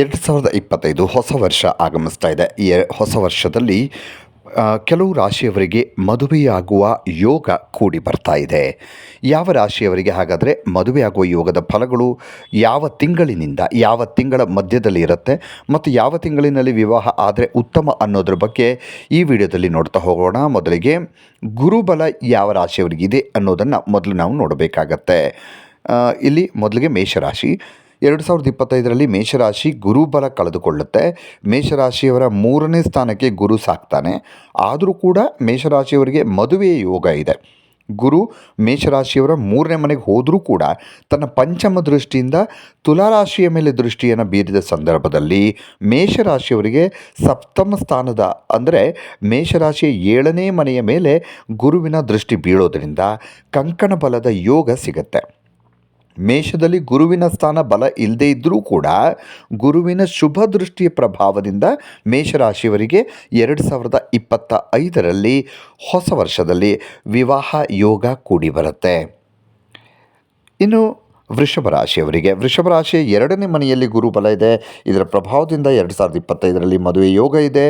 ಎರಡು ಸಾವಿರದ ಇಪ್ಪತ್ತೈದು ಹೊಸ ವರ್ಷ ಆಗಮಿಸ್ತಾ ಇದೆ. ಈ ಹೊಸ ವರ್ಷದಲ್ಲಿ ಕೆಲವು ರಾಶಿಯವರಿಗೆ ಮದುವೆಯಾಗುವ ಯೋಗ ಕೂಡಿ ಬರ್ತಾ ಇದೆ. ಯಾವ ರಾಶಿಯವರಿಗೆ ಹಾಗಾದರೆ ಮದುವೆಯಾಗುವ ಯೋಗದ ಫಲಗಳು ಯಾವ ತಿಂಗಳಿನಿಂದ, ಯಾವ ತಿಂಗಳ ಮಧ್ಯದಲ್ಲಿ ಇರುತ್ತೆ ಮತ್ತು ಯಾವ ತಿಂಗಳಿನಲ್ಲಿ ವಿವಾಹ ಆದರೆ ಉತ್ತಮ ಅನ್ನೋದ್ರ ಬಗ್ಗೆ ಈ ವಿಡಿಯೋದಲ್ಲಿ ನೋಡ್ತಾ ಹೋಗೋಣ. ಮೊದಲಿಗೆ ಗುರುಬಲ ಯಾವ ರಾಶಿಯವರಿಗಿದೆ ಅನ್ನೋದನ್ನು ಮೊದಲು ನಾವು ನೋಡಬೇಕಾಗತ್ತೆ. ಇಲ್ಲಿ ಮೊದಲಿಗೆ ಮೇಷರಾಶಿ. ಎರಡು ಸಾವಿರದ ಇಪ್ಪತ್ತೈದರಲ್ಲಿ ಮೇಷರಾಶಿ ಗುರುಬಲ ಕಳೆದುಕೊಳ್ಳುತ್ತೆ. ಮೇಷರಾಶಿಯವರ ಮೂರನೇ ಸ್ಥಾನಕ್ಕೆ ಗುರು ಸಾಕ್ತಾನೆ. ಆದರೂ ಕೂಡ ಮೇಷರಾಶಿಯವರಿಗೆ ಮದುವೆಯ ಯೋಗ ಇದೆ. ಗುರು ಮೇಷರಾಶಿಯವರ ಮೂರನೇ ಮನೆಗೆ ಹೋದರೂ ಕೂಡ ತನ್ನ ಪಂಚಮ ದೃಷ್ಟಿಯಿಂದ ತುಲಾರಾಶಿಯ ಮೇಲೆ ದೃಷ್ಟಿಯನ್ನು ಬೀರಿದ ಸಂದರ್ಭದಲ್ಲಿ ಮೇಷರಾಶಿಯವರಿಗೆ ಸಪ್ತಮ ಸ್ಥಾನದ, ಅಂದರೆ ಮೇಷರಾಶಿಯ ಏಳನೇ ಮನೆಯ ಮೇಲೆ ಗುರುವಿನ ದೃಷ್ಟಿ ಬೀಳೋದರಿಂದ ಕಂಕಣ ಬಲದ ಯೋಗ ಸಿಗತ್ತೆ. ಮೇಷದಲ್ಲಿ ಗುರುವಿನ ಸ್ಥಾನ ಬಲ ಇಲ್ಲದೇ ಇದ್ದರೂ ಕೂಡ ಗುರುವಿನ ಶುಭ ದೃಷ್ಟಿಯ ಪ್ರಭಾವದಿಂದ ಮೇಷರಾಶಿಯವರಿಗೆ ಎರಡು ಸಾವಿರದ ಇಪ್ಪತ್ತ ಐದರಲ್ಲಿ ಹೊಸ ವರ್ಷದಲ್ಲಿ ವಿವಾಹ ಯೋಗ ಕೂಡಿ ಬರುತ್ತೆ. ಇನ್ನು ವೃಷಭ ರಾಶಿಯವರಿಗೆ ವೃಷಭ ರಾಶಿ ಎರಡನೇ ಮನೆಯಲ್ಲಿ ಗುರುಬಲ ಇದೆ. ಇದರ ಪ್ರಭಾವದಿಂದ ಎರಡು ಸಾವಿರದ ಇಪ್ಪತ್ತೈದರಲ್ಲಿ ಮದುವೆ ಯೋಗ ಇದೆ.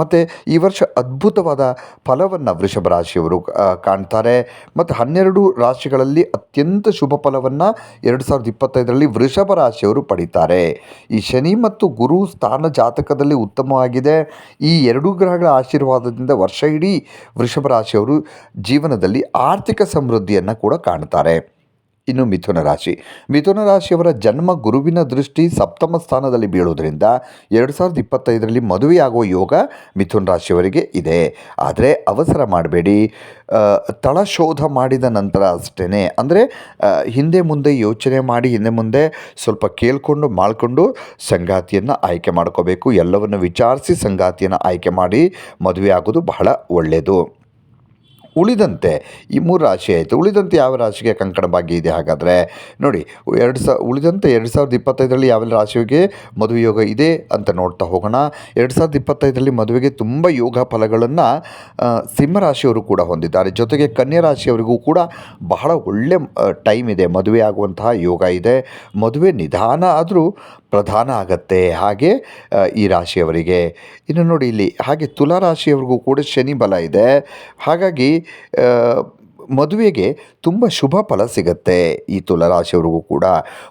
ಮತ್ತು ಈ ವರ್ಷ ಅದ್ಭುತವಾದ ಫಲವನ್ನು ವೃಷಭ ರಾಶಿಯವರು ಕಾಣ್ತಾರೆ. ಮತ್ತು ಹನ್ನೆರಡು ರಾಶಿಗಳಲ್ಲಿ ಅತ್ಯಂತ ಶುಭ ಫಲವನ್ನು ಎರಡು ಸಾವಿರದ ಇಪ್ಪತ್ತೈದರಲ್ಲಿ ವೃಷಭ ರಾಶಿಯವರು ಪಡೀತಾರೆ. ಈ ಶನಿ ಮತ್ತು ಗುರು ಸ್ಥಾನ ಜಾತಕದಲ್ಲಿ ಉತ್ತಮವಾಗಿದೆ. ಈ ಎರಡೂ ಗ್ರಹಗಳ ಆಶೀರ್ವಾದದಿಂದ ವರ್ಷ ಇಡೀ ವೃಷಭ ರಾಶಿಯವರು ಜೀವನದಲ್ಲಿ ಆರ್ಥಿಕ ಸಮೃದ್ಧಿಯನ್ನು ಕೂಡ ಕಾಣ್ತಾರೆ. ಇನ್ನು ಮಿಥುನ ರಾಶಿ. ಮಿಥುನ ರಾಶಿಯವರ ಜನ್ಮ ಗುರುವಿನ ದೃಷ್ಟಿ ಸಪ್ತಮ ಸ್ಥಾನದಲ್ಲಿ ಬೀಳುವುದರಿಂದ ಎರಡು ಸಾವಿರದ ಇಪ್ಪತ್ತೈದರಲ್ಲಿ ಮದುವೆಯಾಗುವ ಯೋಗ ಮಿಥುನ ರಾಶಿಯವರಿಗೆ ಇದೆ. ಆದರೆ ಅವಸರ ಮಾಡಬೇಡಿ. ತಳಶೋಧ ಮಾಡಿದ ನಂತರ ಅಷ್ಟೇ ಅಂದರೆ ಹಿಂದೆ ಮುಂದೆ ಯೋಚನೆ ಮಾಡಿ, ಹಿಂದೆ ಮುಂದೆ ಸ್ವಲ್ಪ ಕೇಳಿಕೊಂಡು, ಮಾಡಿಕೊಂಡು ಸಂಗಾತಿಯನ್ನು ಆಯ್ಕೆ ಮಾಡ್ಕೋಬೇಕು. ಎಲ್ಲವನ್ನು ವಿಚಾರಿಸಿ ಸಂಗಾತಿಯನ್ನು ಆಯ್ಕೆ ಮಾಡಿ ಮದುವೆ ಆಗೋದು ಬಹಳ ಒಳ್ಳೆಯದು ಉಳಿದಂತೆ, ಈ ಮೂರು ರಾಶಿ ಆಯಿತು. ಉಳಿದಂತೆ ಯಾವ ರಾಶಿಗೆ ಕಂಕಣ ಭಾಗ್ಯ ಇದೆ ಹಾಗಾದರೆ? ನೋಡಿ, ಎರಡು ಸಾ, ಉಳಿದಂತೆ ಎರಡು ಸಾವಿರದ ಇಪ್ಪತ್ತೈದರಲ್ಲಿ ಯಾವೆಲ್ಲ ರಾಶಿಗೆ ಮದುವೆ ಯೋಗ ಇದೆ ಅಂತ ನೋಡ್ತಾ ಹೋಗೋಣ. ಎರಡು ಸಾವಿರದ ಇಪ್ಪತ್ತೈದರಲ್ಲಿ ಮದುವೆಗೆ ತುಂಬ ಯೋಗ ಫಲಗಳನ್ನು ಸಿಂಹರಾಶಿಯವರು ಕೂಡ ಹೊಂದಿದ್ದಾರೆ. ಜೊತೆಗೆ ಕನ್ಯಾ ರಾಶಿಯವರಿಗೂ ಕೂಡ ಬಹಳ ಒಳ್ಳೆ ಟೈಮ್ ಇದೆ. ಮದುವೆ ಆಗುವಂತಹ ಯೋಗ ಇದೆ. ಮದುವೆ ನಿಧಾನ ಆದರೂ ಪ್ರಧಾನ ಆಗತ್ತೆ ಹಾಗೆ ಈ ರಾಶಿಯವರಿಗೆ. ಇನ್ನು ನೋಡಿ ಇಲ್ಲಿ, ಹಾಗೆ ತುಲಾ ರಾಶಿಯವರಿಗೂ ಕೂಡ ಶನಿ ಬಲ ಇದೆ. ಹಾಗಾಗಿ ಮದುವೆಗೆ ತುಂಬ ಶುಭ ಫಲ ಸಿಗುತ್ತೆ ಈ ತುಲಾರಾಶಿಯವರಿಗೂ ಕೂಡ.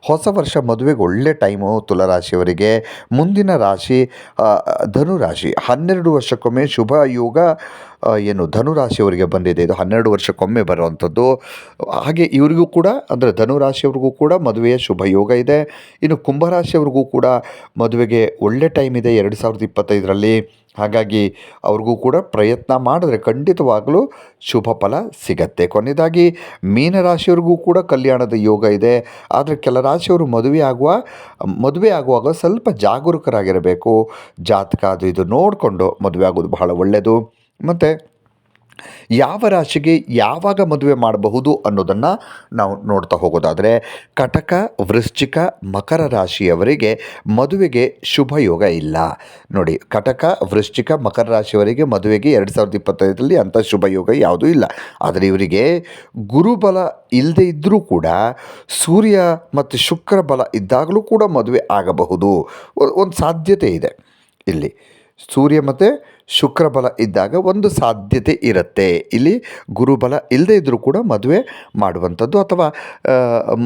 ಹೊಸ ವರ್ಷ ಮದುವೆಗೆ ಒಳ್ಳೆ ಟೈಮು ತುಲರಾಶಿಯವರಿಗೆ. ಮುಂದಿನ ರಾಶಿ ಧನುರಾಶಿ. ಹನ್ನೆರಡು ವರ್ಷಕ್ಕೊಮ್ಮೆ ಶುಭ ಯೋಗ ಏನು ಧನುರಾಶಿಯವರಿಗೆ ಬಂದಿದೆ. ಇದು ಹನ್ನೆರಡು ವರ್ಷಕ್ಕೊಮ್ಮೆ ಬರುವಂಥದ್ದು. ಹಾಗೆ ಇವರಿಗೂ ಕೂಡ, ಅಂದರೆ ಧನುರಾಶಿಯವ್ರಿಗೂ ಕೂಡ ಮದುವೆಯ ಶುಭ ಯೋಗ ಇದೆ. ಇನ್ನು ಕುಂಭರಾಶಿಯವ್ರಿಗೂ ಕೂಡ ಮದುವೆಗೆ ಒಳ್ಳೆ ಟೈಮ್ ಇದೆ ಎರಡು ಸಾವಿರದ ಇಪ್ಪತ್ತೈದರಲ್ಲಿ. ಹಾಗಾಗಿ ಅವ್ರಿಗೂ ಕೂಡ ಪ್ರಯತ್ನ ಮಾಡಿದ್ರೆ ಖಂಡಿತವಾಗಲೂ ಶುಭ ಫಲ ಸಿಗತ್ತೆ. ಕೊನೆಯದಾಗಿ ಮೀನರಾಶಿಯವ್ರಿಗೂ ಕೂಡ ಕಲ್ಯಾಣದ ಯೋಗ ಇದೆ. ಆದರೆ ಕೆಲ ರಾಶಿಯವರು ಮದುವೆ ಆಗುವ, ಮದುವೆ ಆಗುವಾಗ ಸ್ವಲ್ಪ ಜಾಗರೂಕರಾಗಿರಬೇಕು. ಜಾತಕ ಅದು ಇದು ನೋಡಿಕೊಂಡು ಮದುವೆ ಆಗೋದು ಬಹಳ ಒಳ್ಳೆಯದು ಮತ್ತು ಯಾವ ರಾಶಿಗೆ ಯಾವಾಗ ಮದುವೆ ಮಾಡಬಹುದು ಅನ್ನೋದನ್ನು ನಾವು ನೋಡ್ತಾ ಹೋಗೋದಾದರೆ ಕಟಕ, ವೃಶ್ಚಿಕ, ಮಕರ ರಾಶಿಯವರಿಗೆ ಮದುವೆಗೆ ಶುಭ ಯೋಗ ಇಲ್ಲ. ನೋಡಿ, ಕಟಕ, ವೃಶ್ಚಿಕ, ಮಕರ ರಾಶಿಯವರಿಗೆ ಮದುವೆಗೆ ಎರಡು ಸಾವಿರದ ಇಪ್ಪತ್ತೈದರಲ್ಲಿ ಅಂಥ ಶುಭ ಯೋಗ ಯಾವುದೂ ಇಲ್ಲ. ಆದರೆ ಇವರಿಗೆ ಗುರುಬಲ ಇಲ್ಲದೇ ಇದ್ದರೂ ಕೂಡ ಸೂರ್ಯ ಮತ್ತು ಶುಕ್ರ ಬಲ ಇದ್ದಾಗಲೂ ಕೂಡ ಮದುವೆ ಆಗಬಹುದು. ಒಂದು ಸಾಧ್ಯತೆ ಇದೆ. ಇಲ್ಲಿ ಸೂರ್ಯ ಮತ್ತು ಶುಕ್ರ ಬಲ ಇದ್ದಾಗ ಒಂದು ಸಾಧ್ಯತೆ ಇರುತ್ತೆ. ಇಲ್ಲಿ ಗುರುಬಲ ಇಲ್ಲದೇ ಇದ್ದರೂ ಕೂಡ ಮದುವೆ ಮಾಡುವಂಥದ್ದು ಅಥವಾ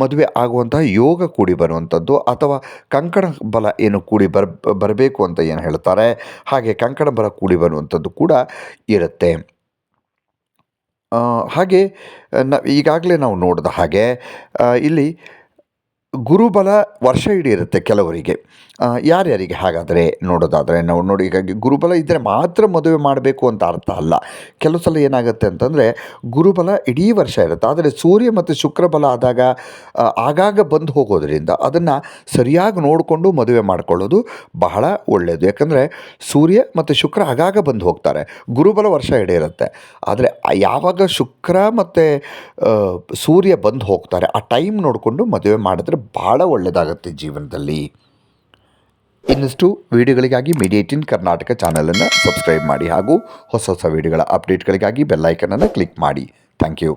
ಮದುವೆ ಆಗುವಂತಹ ಯೋಗ ಕೂಡಿ ಬರುವಂಥದ್ದು ಅಥವಾ ಕಂಕಣ ಬಲ ಏನು ಕೂಡಿ ಬರ್, ಬರಬೇಕು ಅಂತ ಏನು ಹೇಳ್ತಾರೆ, ಹಾಗೆ ಕಂಕಣ ಬಲ ಕೂಡಿ ಬರುವಂಥದ್ದು ಕೂಡ ಇರುತ್ತೆ. ಹಾಗೆ ನ, ಈಗಾಗಲೇ ನಾವು ನೋಡಿದ ಹಾಗೆ ಇಲ್ಲಿ ಗುರುಬಲ ವರ್ಷ ಇಡೀ ಇರುತ್ತೆ ಕೆಲವರಿಗೆ ಯಾರ್ಯಾರಿಗೆ ಹಾಗಾದರೆ ನೋಡೋದಾದರೆ ನಾವು ನೋಡಿ, ಹೀಗಾಗಿ ಗುರುಬಲ ಇದ್ದರೆ ಮಾತ್ರ ಮದುವೆ ಮಾಡಬೇಕು ಅಂತ ಅರ್ಥ ಅಲ್ಲ. ಕೆಲವು ಸಲ ಏನಾಗುತ್ತೆ ಅಂತಂದರೆ ಗುರುಬಲ ಇಡೀ ವರ್ಷ ಇರುತ್ತೆ. ಆದರೆ ಸೂರ್ಯ ಮತ್ತು ಶುಕ್ರಬಲ ಆದಾಗ ಆಗಾಗ ಬಂದು ಹೋಗೋದ್ರಿಂದ ಅದನ್ನು ಸರಿಯಾಗಿ ನೋಡಿಕೊಂಡು ಮದುವೆ ಮಾಡಿಕೊಳ್ಳೋದು ಬಹಳ ಒಳ್ಳೆಯದು ಯಾಕಂದರೆ ಸೂರ್ಯ ಮತ್ತು ಶುಕ್ರ ಆಗಾಗ ಬಂದು ಹೋಗ್ತಾರೆ. ಗುರುಬಲ ವರ್ಷ ಇಡೀ ಇರುತ್ತೆ ಆದರೆ ಯಾವಾಗ ಶುಕ್ರ ಮತ್ತು ಸೂರ್ಯ ಬಂದು ಹೋಗ್ತಾರೆ, ಆ ಟೈಮ್ ನೋಡಿಕೊಂಡು ಮದುವೆ ಮಾಡಿದ್ರೆ ಭಾಳ ಒಳ್ಳೆಯದಾಗತ್ತೆ ಜೀವನದಲ್ಲಿ. ಇನ್ನಷ್ಟು ವಿಡಿಯೋಗಳಿಗಾಗಿ ಮೀಡಿಯೇಟಿನ್ ಕರ್ನಾಟಕ ಚಾನಲನ್ನು ಸಬ್ಸ್ಕ್ರೈಬ್ ಮಾಡಿ ಹಾಗೂ ಹೊಸ ಹೊಸ ವೀಡಿಯೋಗಳ ಅಪ್ಡೇಟ್ಗಳಿಗಾಗಿ ಬೆಲ್ಲೈಕನನ್ನು ಕ್ಲಿಕ್ ಮಾಡಿ. Thank you